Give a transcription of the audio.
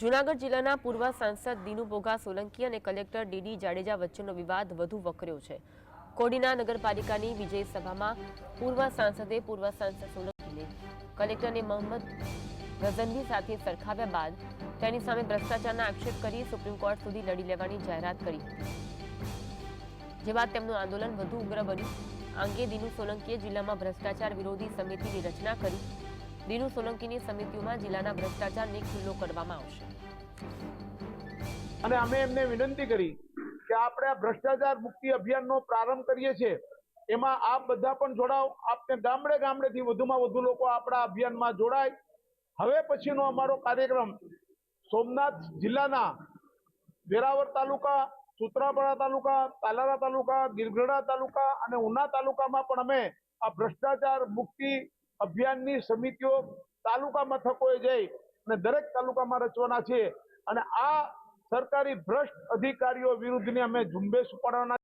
જૂનાગઢ જિલ્લાના પૂર્વ સાંસદ દિનુ સોલંકી અને કલેક્ટર ડીડી જાડેજા વચ્ચેનો વિવાદ વધુ વકર્યો છે. કોડીના નગરપાલિકાની વિજય સભામાં પૂર્વ સાંસદે પૂર્વ સાંસદ સોલંકીને કલેક્ટરને મોહમ્મદ ગઝનવી સાથે સરખાવ્યા બાદ તેની સામે ભ્રષ્ટાચારના આક્ષેપ કરી સુપ્રીમ કોર્ટ સુધી લડી લેવાની જાહેરાત કરી. હતી જે બાદ તેમનું આંદોલન વધુ ઉગ્ર બન્યું. આ અંગે દિનુ સોલંકીએ જિલ્લામાં ભ્રષ્ટાચાર વિરોધી સમિતિની રચના કરી દિનુ સોલંકીની સમિતિઓમાં જિલ્લાના ભ્રષ્ટાચારને ખુલ્લો કરવામાં આવશે. અને અમે એમને વિનંતી કરી કે આપણે આ ભ્રષ્ટાચાર મુક્તિ અભિયાનનો પ્રારંભ કરીએ છીએ. એમાં આપ બધા પણ જોડાઓ. આપને ગામડે ગામડેથી વધુમાં વધુ લોકો આપણા અભિયાનમાં જોડાય. હવે પછીનો અમારો કાર્યક્રમ સોમનાથ જિલ્લાના વેરાવળ તાલુકા, સુત્રાપાડા તાલુકા, તાલારા તાલુકા ગીરગઢડા તાલુકા અને ઉના તાલુકામાં પણ અમે આ ભ્રષ્ટાચાર મુક્તિ અભિયાનની સમિતિઓ તાલુકા મથકોએ જઈ અને દરેક તાલુકામાં રચવાના છે અને આ સરકારી ભ્રષ્ટ અધિકારીઓ વિરુદ્ધની અમે ઝુંબેશ ઉપાડવાના